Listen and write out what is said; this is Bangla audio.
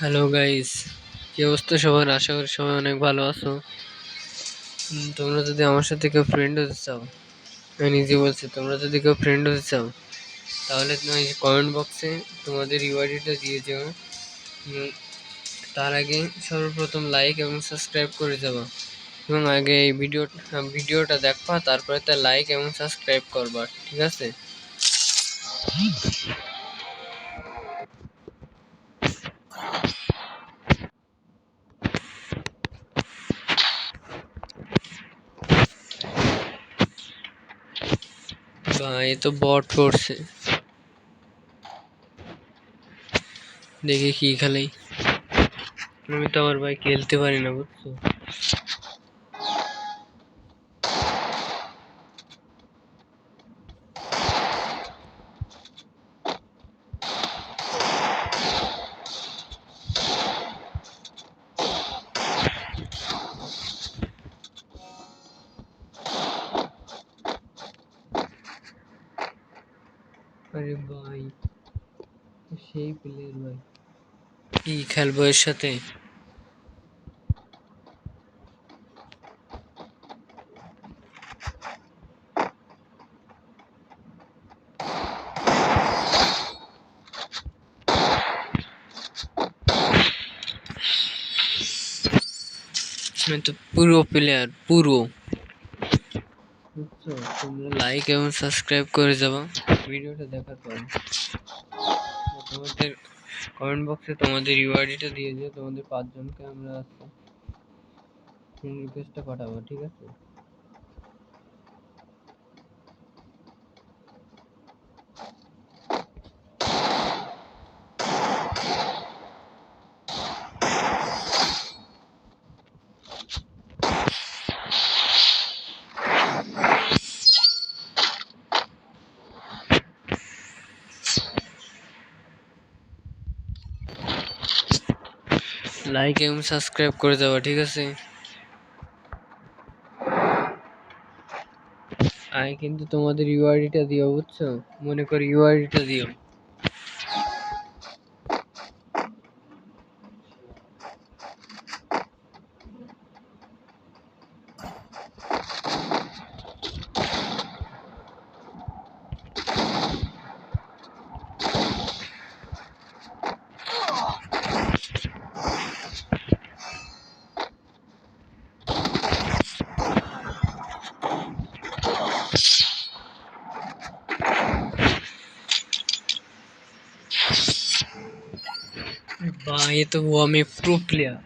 হ্যালো গাইস কি অবস্থা সবার? আশা করি সবাই অনেক ভালো আছো। তোমরা যদি আমার সাথে কেউ ফ্রেন্ড হতে চাও, আমি নিজে বলছি, তোমরা যদি কেউ ফ্রেন্ড হতে চাও, তাহলে তুমি কমেন্ট বক্সে তোমাদের ইউআইডিটা দিয়ে যাও। তার আগে সর্বপ্রথম লাইক এবং সাবস্ক্রাইব করে যাবা। এবং আগে এই ভিডিও ভিডিওটা দেখবা, তারপরে তার লাইক এবং সাবস্ক্রাইব করবা, ঠিক আছে? এ তো বট পড়ছে দেখি কি খেলাই আমি তো আমার ভাই খেলতে পারি না, বুঝছ? আরে ভাই সেই প্লেয়ার ভাই। কি খেলব এর সাথে? আমি তো পুরো প্লেয়ার পুরো। লাইক এবং সাবস্ক্রাইব করে যাবা। ভিডিওটা দেখার পর তোমাদের কমেন্ট বক্সে তোমাদের ইউআইডিটা দিয়ে দিও, তোমাদের পাঁচজনকে আমরা রিকোয়েস্টটা পাঠাবো, ঠিক আছে? লাইক এবং সাবস্ক্রাইব করে দেওয়া ঠিক আছে? আই কিন্তু তোমাদের ইউআইডিটা দিও, বুঝছ? মনে করে ইউআইডিটা দিও। भाई ये तो हुआ मैं प्रो प्लेयर